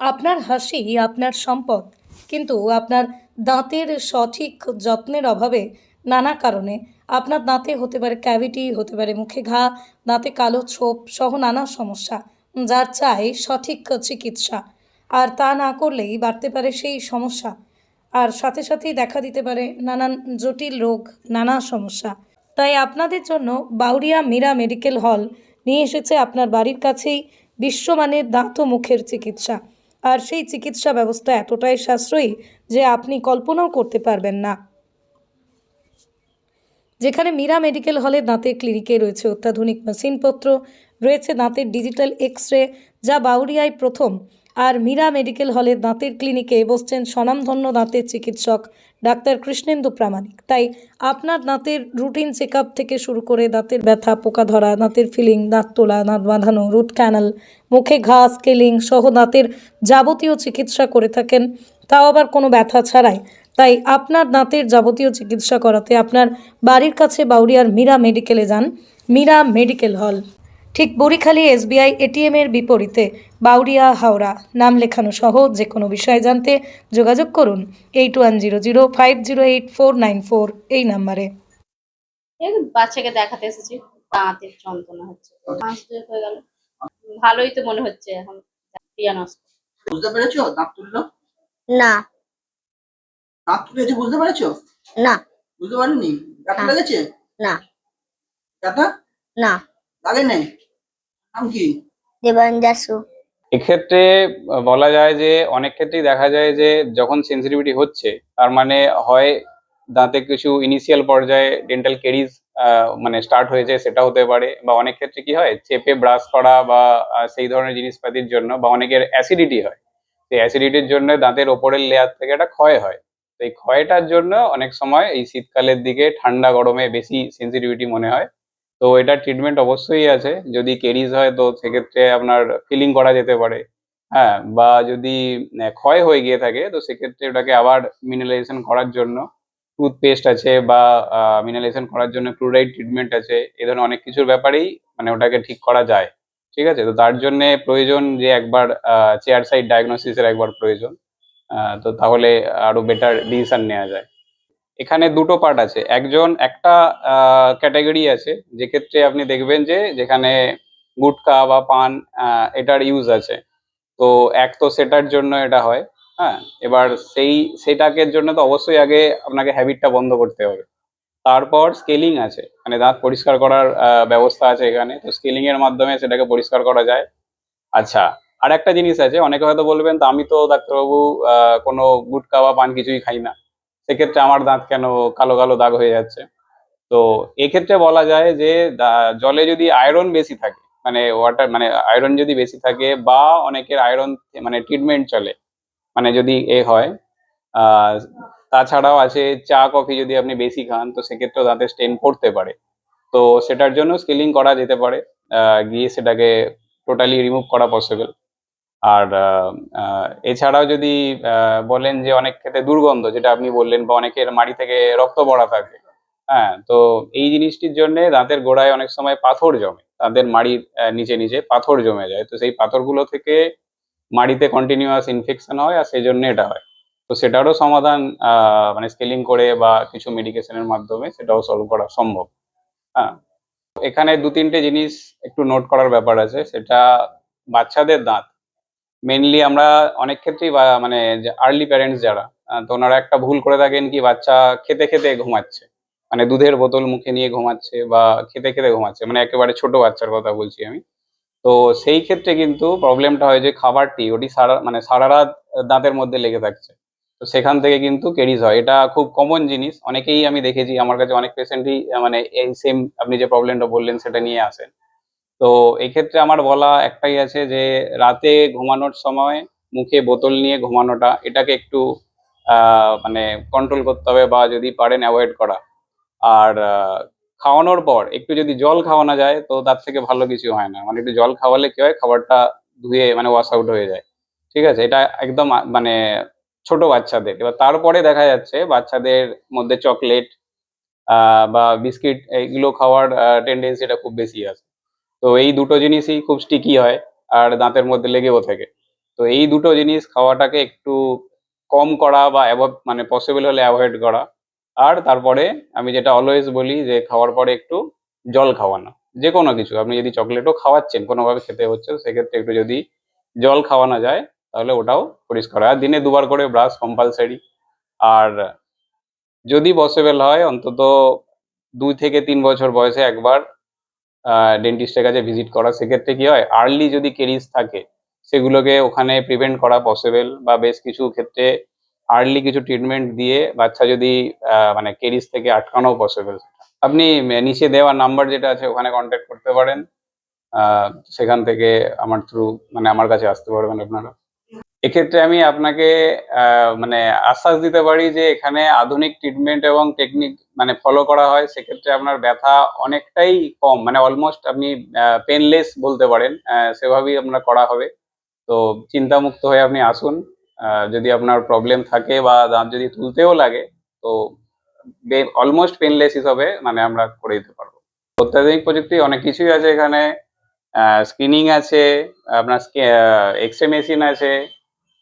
আপনার হাসি, আপনার সম্পদ, কিন্তু আপনার দাঁতের সঠিক যত্নের অভাবে নানা কারণে আপনার দাঁতে হতে পারে ক্যাভিটি হতে পারে মুখে ঘা, দাঁতে কালো ছোপ সহ নানা সমস্যা যার চাই সঠিক চিকিৎসা। আর তা না করলেই বাড়তে পারে সেই সমস্যা। আর সাথে সাথেই দেখা দিতে পারে নানান জটিল রোগ, নানা সমস্যা। তাই আপনাদের জন্য বাউরিয়া মীরা মেডিকেল হল নিয়ে এসেছে আপনার বাড়ির কাছেই বিশ্বমানের দাঁত ও মুখের চিকিৎসা। আর সেই চিকিৎসা ব্যবস্থা এতটাই সাশ্রয়ী যে আপনি কল্পনাও করতে পারবেন না। যেখানে মীরা মেডিকেল হলে দাঁতের ক্লিনিকে রয়েছে অত্যাধুনিক মেশিনপত্র, রয়েছে দাঁতের ডিজিটাল এক্স রে যা বাউরিয়ায় প্রথম আর মীরা মেডিকেল হলের দাঁতের ক্লিনিকে বসছেন স্বনামধন্য দাঁতের চিকিৎসক ডাক্তার কৃষ্ণেন্দু প্রামাণিক। তাই আপনার দাঁতের রুটিন চেক থেকে শুরু করে দাঁতের ব্যথা, পোকা ধরা, দাঁতের ফিলিং, দাঁত তোলা, দাঁত বাঁধানো, রুট ক্যানাল, মুখে ঘা, স্কেলিং সহ দাঁতের যাবতীয় চিকিৎসা করে থাকেন, তাও আবার কোনো ব্যথা ছাড়াই। তাই আপনার দাঁতের যাবতীয় চিকিৎসা করাতে আপনার বাড়ির কাছে বাউরিয়ার মীরা মেডিকেলে যান। Meera medical hall. ঠিক বরিখালী এসবিআই এটিএম এর বিপরীতে বাউরিয়া হাওড়া নাম লেখানো সহ যে কোনো বিষয় জানতে যোগাযোগ করুন eight one zero zero five zero eight four nine four এই নাম্বারে। বাচ্চাকে দেখাতে এসেছি দাঁতের যন্ত্রণা হচ্ছে। মাস দুয়েক হয়ে গেল ভালোই তো মনে হচ্ছে এখন প্রিয়া নষ্ট। বুঝতে পেরেছ দাঁত তুললো? না। দাঁত তুলেছে বুঝতে পেরেছ? না। বুঝতে পারেনি। ব্যথা লেগেছে? না। ব্যথা? না। লাগে নেই? নাম কি? দেবাঞ্জাসু এক্ষেত্রে বলা যায় যে অনেক ক্ষেত্রেই দেখা যায় যে যখন সেন্সিটিভিটি হচ্ছে তার মানে হয় দাঁতে কিছু ইনিশিয়াল পর্যায়ে ডেন্টাল কেরিজ মানে স্টার্ট হয়েছে সেটা হতে পারে। বা অনেক ক্ষেত্রে কি হয় চেপে ব্রাশ করা বা সেই ধরনের জিনিসপাতির জন্য বা অনেকের অ্যাসিডিটি হয়। সেই অ্যাসিডিটির জন্য দাঁতের ওপরের লেয়ার থেকে একটা ক্ষয় হয়। তো এই ক্ষয়টার জন্য অনেক সময় এই শীতকালের দিকে ঠান্ডা গরমে বেশি সেন্সিটিভিটি মনে হয়। তো এটা ট্রিটমেন্ট অবশ্যই আছে। যদি কেরিজ হয় তো সেক্ষেত্রে আপনার ফিলিং করা যেতে পারে। হ্যাঁ বা যদি ক্ষয় হয়ে গিয়ে থাকে তো সেক্ষেত্রে ওটাকে আবার মিনারেলাইজেশন করার জন্য টুথপেস্ট আছে বা মিনারেলাইজেশন করার জন্য ক্লোরাইড ট্রিটমেন্ট আছে। এ ধরনের অনেক কিছুর ব্যাপারেই মানে ওটাকে ঠিক করা যায়। ঠিক আছে? তো তার জন্য প্রয়োজন যে একবার চেয়ার সাইড ডায়াগনোসিসের একবার প্রয়োজন। তো তাহলে আরও বেটার ডিসিশন নেওয়া যায়। এখানে দুটো পার্ট আছে। একজন একটা ক্যাটাগরি আছে যেক্ষেত্রে আপনি দেখবেন যে যেখানে গুটকা বা পান এটার ইউজ আছে। তো এক তো সেটার জন্য এটা হয় হ্যাঁ? এবার সেই, সেটাকে জন্য তো অবশ্যই আগে আপনাকে হ্যাবিটটা বন্ধ করতে হবে। তারপর স্কেলিং আছে। মানে দাঁত পরিষ্কার করার ব্যবস্থা আছে এখানে। তো স্কেলিং এর মাধ্যমে সেটাকে পরিষ্কার করা যায়। আচ্ছা আর একটা জিনিস আছে। অনেকে হয়তো বলবেন, তো আমি তো ডাক্তারবাবু কোনো গুটকা বা পান কিছুই খাই না। সেক্ষেত্রে আমার দাঁত কেন কালো কালো দাগ হয়ে যাচ্ছে? তো এক্ষেত্রে বলা যায় যে জলে যদি আয়রন বেশি থাকে মানে ওয়াটার মানে আয়রন যদি বেশি থাকে বা অনেকের আয়রন মানে ট্রিটমেন্ট চলে মানে যদি এ হয় তাছাড়াও আছে চা, কফি যদি আপনি বেশি খান, তো সেক্ষেত্রেও দাঁতে স্টেন পড়তে পারে। তো সেটার জন্য স্কেলিং করা যেতে পারে গিয়ে সেটাকে টোটালি রিমুভ করা পসিবল আর এছাড়াও যদি বলেন যে অনেক ক্ষেত্রে দুর্গন্ধ, যেটা আপনি বললেন, বা অনেকের মাড়ি থেকে রক্ত পড়া থাকে হ্যাঁ তো এই জিনিসটির জন্য দাঁতের গোড়ায় অনেক সময় পাথর জমে দাঁতের মাড়ির নিচে নিচে পাথর জমে যায়, তো সেই পাথরগুলো থেকে মাড়িতে কন্টিনিউয়াস ইনফেকশন হয়, আর সেই জন্য এটা হয়, তো সেটারও সমাধান মানে স্কেলিং করে বা কিছু মেডিকেশনের মাধ্যমে সেটাও সলভ করা সম্ভব হ্যাঁ এখানে দু তিনটে জিনিস একটু নোট করার ব্যাপার আছে, সেটা বাচ্চাদের দাঁত মেনলি আমরা অনেক ক্ষেত্রেই মানে আর্লি প্যারেন্টস যারা তো ওনারা একটা ভুল করে থাকেন কি বাচ্চা খেতে খেতে ঘুমাচ্ছে। মানে দুধের বোতল মুখে নিয়ে ঘুমাচ্ছে বা খেতে খেতে ঘুমাচ্ছে মানে একেবারে ছোট বাচ্চার কথা বলছি আমি। তো সেই ক্ষেত্রে কিন্তু প্রবলেমটা হয় যে খাবারটি ওটি সারা মানে সারা রাত দাঁতের মধ্যে লেগে থাকছে। তো সেখান থেকে কিন্তু কেরিজ হয়। এটা খুব কমন জিনিস। অনেকেই আমি দেখেছি, আমার কাছে অনেক পেশেন্টই মানে এই সেম আপনি যে প্রবলেমটা বললেন সেটা নিয়ে আসেন। তো এক্ষেত্রে আমার বলা একটাই আছে যে রাতে ঘুমানোর সময় মুখে বোতল নিয়ে ঘুমানোটা, এটাকে একটু মানে কন্ট্রোল করতে হবে বা যদি পারেন অ্যাভয়েড করা। আর খাওয়ানোর পর একটু যদি জল খাওয়ানো যায় তো তার থেকে ভালো কিছু হয় না। মানে একটু জল খাওয়ালে কি হয়, খাবারটা ধুয়ে মানে ওয়াশ আউট হয়ে যায়। ঠিক আছে? এটা একদম মানে ছোট বাচ্চাদের। এবার তারপরে দেখা যাচ্ছে বাচ্চাদের মধ্যে চকলেট বা বিস্কিট, এইগুলো খাওয়ার টেন্ডেন্সিটা খুব বেশি আছে। তো এই দুটো জিনিসই খুব স্টিকি হয় আর দাঁতের মধ্যে লেগেও থাকে। তো এই দুটো জিনিস খাওয়াটাকে একটু কম করা বা অ্যাভয়েড মানে পসিবল হলে অ্যাভয়েড করা। আর তারপরে আমি যেটা অলওয়েজ বলি যে খাওয়ার পরে একটু জল খাওয়ানো। যে কোনো কিছু, আপনি যদি চকলেটও খাওয়াচ্ছেন, কোনোভাবে খেতে হচ্ছে, সেক্ষেত্রে একটু যদি জল খাওয়ানো যায়, তাহলে ওটাও পরিষ্কার। আর দিনে দুবার করে ব্রাশ কম্পালসারি আর যদি পসিবল হয়, অন্তত দুই থেকে তিন বছর বয়সে একবার ডেন্টিস্টের কাছে ভিজিট করা, সেক্ষেত্রে কি হয় আর্লি যদি কেরিজ থাকে, সেগুলোকে ওখানে প্রিভেন্ট করা পসিবল বা বেশ কিছু ক্ষেত্রে আর্লি কিছু ট্রিটমেন্ট দিয়ে বাচ্চা যদি মানে কেরিজ থেকে আটকানো পসিবল আপনি নিচে দেওয়া নাম্বার যেটা আছে, ওখানে কন্ট্যাক্ট করতে পারেন। সেখান থেকে আমার থ্রু মানে আমার কাছে আসতে পারবেন আপনারা। এক্ষেত্রে আমি আপনাকে মানে আশ্বাস দিতে পারি যে এখানে আধুনিক ট্রিটমেন্ট এবং টেকনিক মানে ফলো করা হয়। সেক্ষেত্রে আপনার ব্যথা অনেকটাই কম মানে অলমোস্ট আপনি পেনলেস বলতে পারেন সেভাবেই আপনার করা হবে। তো চিন্তামুক্ত হয়ে আপনি আসুন। যদি আপনার প্রবলেম থাকে বা দাঁত যদি তুলতেও লাগে, তো অলমোস্ট পেনলেস হিসাবে মানে আমরা করে দিতে পারব। অত্যাধুনিক প্রযুক্তি অনেক কিছুই আছে এখানে। স্ক্রিনিং আছে, আপনার এক্স রে মেশিন আছে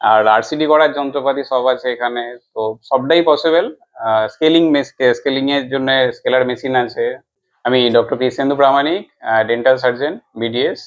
আর আরসিডি করার যন্ত্রপাতি সব আছে এখানে, তো সবটাই পসিবল স্কেলিং স্কেলিং এর জন্য স্কেলার মেশিন আছে। আমি doctor Krishnendu Pramanik dental surgeon BDS